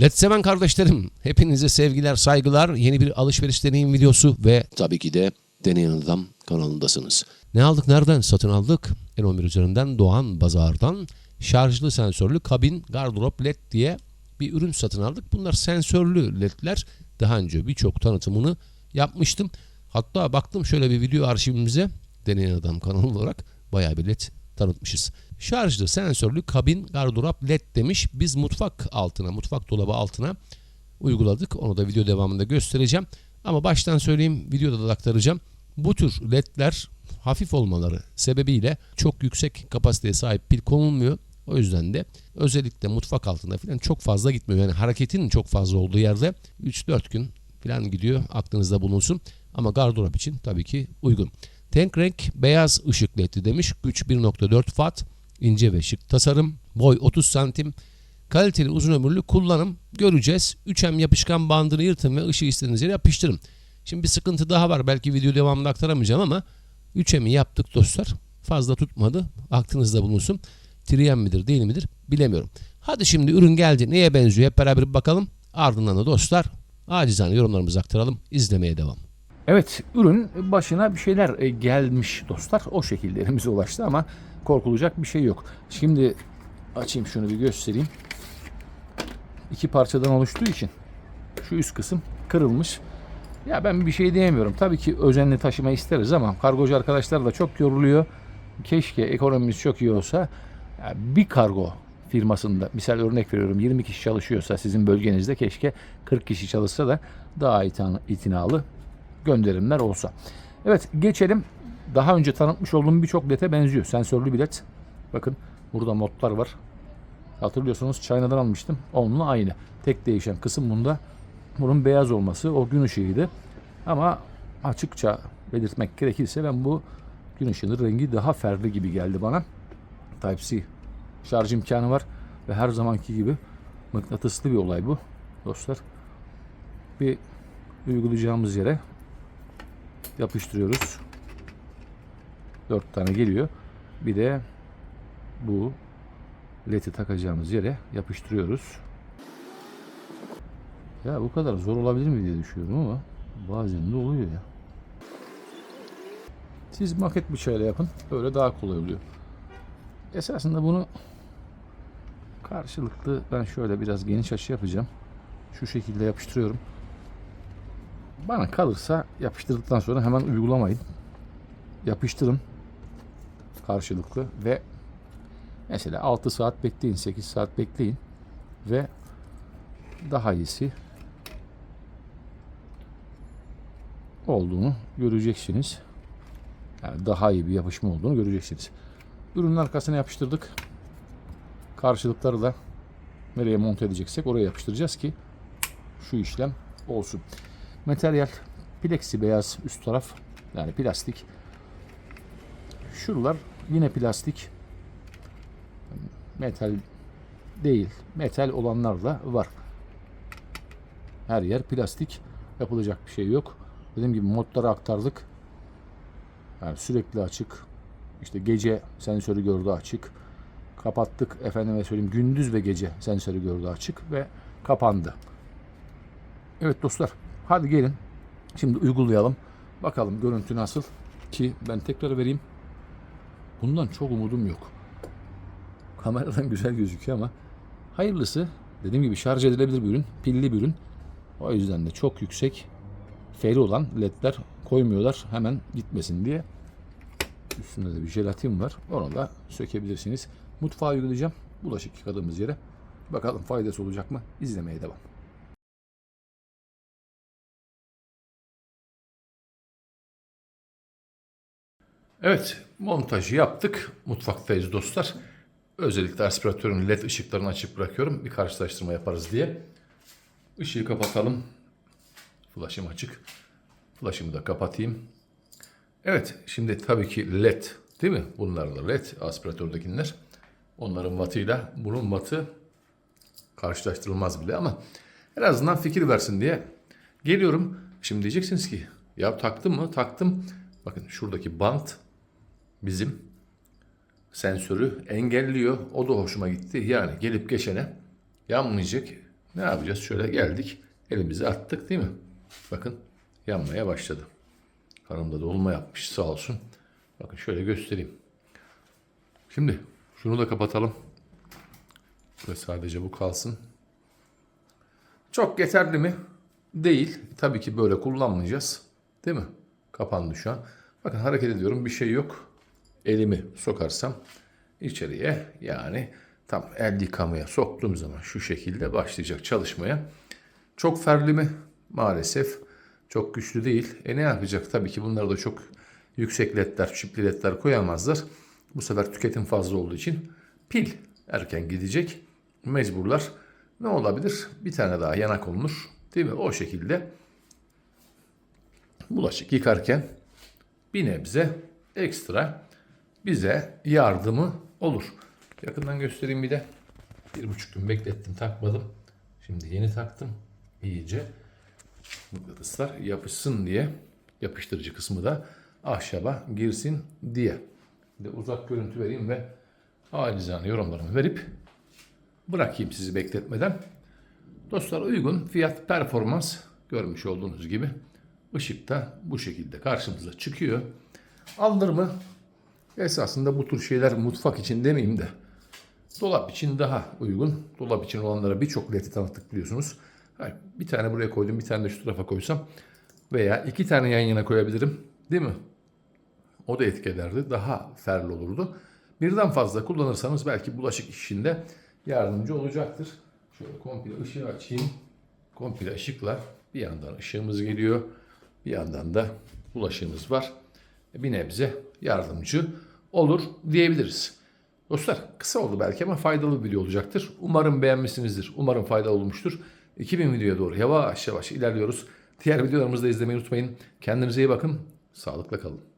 Let's seven kardeşlerim. Hepinize sevgiler, saygılar. Yeni bir alışveriş deneyim videosu ve tabii ki de Deneyen Adam kanalındasınız. Ne aldık, nereden satın aldık? N11 üzerinden Doğan Bazar'dan şarjlı sensörlü kabin gardırop led diye bir ürün satın aldık. Bunlar sensörlü ledler. Daha önce birçok tanıtımını yapmıştım. Hatta baktım şöyle bir video arşivimize Deneyen Adam kanalı olarak bayağı bir led tanıtmışız. Şarjlı sensörlü kabin gardırop led demiş. Biz mutfak altına, mutfak dolabı altına uyguladık. Onu da video devamında göstereceğim. Ama baştan söyleyeyim, videoda da aktaracağım. Bu tür ledler hafif olmaları sebebiyle çok yüksek kapasiteye sahip pil konulmuyor. O yüzden de özellikle mutfak altında falan çok fazla gitmiyor. Yani hareketin çok fazla olduğu yerde 3-4 gün falan gidiyor. Aklınızda bulunsun. Ama gardırop için tabii ki uygun. Tank renk beyaz ışık ledli demiş. Güç 1.4 watt. ince ve şık tasarım. Boy 30 santim. Kaliteli uzun ömürlü kullanım göreceğiz. 3M yapışkan bandını yırtın ve ışığı istediğiniz yere yapıştırın. Şimdi bir sıkıntı daha var. Belki video devamında aktaramayacağım ama 3M'i yaptık dostlar. Fazla tutmadı. Aklınızda bulunsun. 3M midir değil midir bilemiyorum. Hadi şimdi ürün geldi. Neye benziyor hep beraber bakalım. Ardından da dostlar acizane yorumlarımızı aktaralım. İzlemeye devam. Evet, ürün başına bir şeyler e, gelmiş dostlar. O şekilde elimize ulaştı ama korkulacak bir şey yok. Şimdi açayım şunu bir göstereyim. İki parçadan oluştuğu için şu üst kısım kırılmış. Ya ben bir şey diyemiyorum. Tabii ki özenli taşıma isteriz ama kargocu arkadaşlar da çok yoruluyor. Keşke ekonomimiz çok iyi olsa bir kargo firmasında misal örnek veriyorum 20 kişi çalışıyorsa sizin bölgenizde keşke 40 kişi çalışsa da daha itina- itinalı gönderimler olsa. Evet geçelim. Daha önce tanıtmış olduğum birçok lete benziyor. Sensörlü bilet. Bakın burada modlar var. Hatırlıyorsunuz China'dan almıştım. Onunla aynı. Tek değişen kısım bunda bunun beyaz olması. O gün ışığıydı. Ama açıkça belirtmek gerekirse ben bu gün ışığının rengi daha ferli gibi geldi bana. Type-C şarj imkanı var ve her zamanki gibi mıknatıslı bir olay bu dostlar. Bir uygulayacağımız yere yapıştırıyoruz. Dört tane geliyor. Bir de bu ledi takacağımız yere yapıştırıyoruz. Ya bu kadar zor olabilir mi diye düşünüyorum ama bazen de oluyor ya. Siz maket bıçağıyla yapın. Öyle daha kolay oluyor. Esasında bunu karşılıklı ben şöyle biraz geniş açı yapacağım. Şu şekilde yapıştırıyorum. Bana kalırsa yapıştırdıktan sonra hemen uygulamayın. Yapıştırın karşılıklı ve mesela 6 saat bekleyin, 8 saat bekleyin ve daha iyisi olduğunu göreceksiniz. Yani daha iyi bir yapışma olduğunu göreceksiniz. Ürünün arkasına yapıştırdık. Karşılıkları da nereye monte edeceksek oraya yapıştıracağız ki şu işlem olsun. Materyal plexi beyaz üst taraf yani plastik. Şuralar yine plastik. Metal değil. Metal olanlar da var. Her yer plastik. Yapılacak bir şey yok. Dediğim gibi modları aktardık. Yani sürekli açık. İşte gece sensörü gördü açık. Kapattık efendime söyleyeyim gündüz ve gece sensörü gördü açık ve kapandı. Evet dostlar hadi gelin şimdi uygulayalım. Bakalım görüntü nasıl ki ben tekrar vereyim. Bundan çok umudum yok. Kameradan güzel gözüküyor ama hayırlısı dediğim gibi şarj edilebilir bir ürün. Pilli bir ürün. O yüzden de çok yüksek feri olan ledler koymuyorlar hemen gitmesin diye. Üstünde de bir jelatin var. Onu da sökebilirsiniz. Mutfağa uygulayacağım. Bulaşık yıkadığımız yere. Bakalım faydası olacak mı? İzlemeye devam. Evet, montajı yaptık. Mutfaktayız dostlar. Özellikle aspiratörün led ışıklarını açık bırakıyorum. Bir karşılaştırma yaparız diye. Işığı kapatalım. Flaşım açık. Flaşımı da kapatayım. Evet, şimdi tabii ki led değil mi? Bunlar da led aspiratördekiler. Onların wattıyla bunun wattı karşılaştırılmaz bile ama en azından fikir versin diye geliyorum. Şimdi diyeceksiniz ki ya taktım mı? Taktım. Bakın şuradaki bant bizim sensörü engelliyor. O da hoşuma gitti. Yani gelip geçene yanmayacak. Ne yapacağız? Şöyle geldik. Elimizi attık değil mi? Bakın yanmaya başladı. Hanım dolma yapmış sağ olsun. Bakın şöyle göstereyim. Şimdi şunu da kapatalım. Ve sadece bu kalsın. Çok yeterli mi? Değil. Tabii ki böyle kullanmayacağız. Değil mi? Kapandı şu an. Bakın hareket ediyorum bir şey yok. Elimi sokarsam içeriye yani tam el yıkamaya soktuğum zaman şu şekilde başlayacak çalışmaya. Çok ferli mi? Maalesef çok güçlü değil. E ne yapacak? Tabii ki bunları da çok yüksek ledler, çipli ledler koyamazlar. Bu sefer tüketim fazla olduğu için pil erken gidecek. Mecburlar. Ne olabilir? Bir tane daha yana konulur. Değil mi? O şekilde bulaşık yıkarken bir nebze ekstra bize yardımı olur. Yakından göstereyim bir de. Bir buçuk gün beklettim takmadım. Şimdi yeni taktım. iyice mıknatıslar yapışsın diye yapıştırıcı kısmı da ahşaba girsin diye. Bir de uzak görüntü vereyim ve acizane yorumlarımı verip bırakayım sizi bekletmeden. Dostlar uygun fiyat performans görmüş olduğunuz gibi ışıkta bu şekilde karşımıza çıkıyor. Alınır mı? Esasında bu tür şeyler mutfak için demeyeyim de dolap için daha uygun. Dolap için olanlara birçok ledi tanıttık biliyorsunuz. Bir tane buraya koydum, bir tane de şu tarafa koysam veya iki tane yan yana koyabilirim. Değil mi? O da etki ederdi. Daha ferli olurdu. Birden fazla kullanırsanız belki bulaşık işinde yardımcı olacaktır. Şöyle komple ışığı açayım. Komple ışıkla bir yandan ışığımız geliyor. Bir yandan da bulaşığımız var. Bir nebze yardımcı olur diyebiliriz. Dostlar kısa oldu belki ama faydalı bir video olacaktır. Umarım beğenmişsinizdir. Umarım faydalı olmuştur. 2000 videoya doğru yavaş yavaş ilerliyoruz. Diğer videolarımızı da izlemeyi unutmayın. Kendinize iyi bakın. Sağlıkla kalın.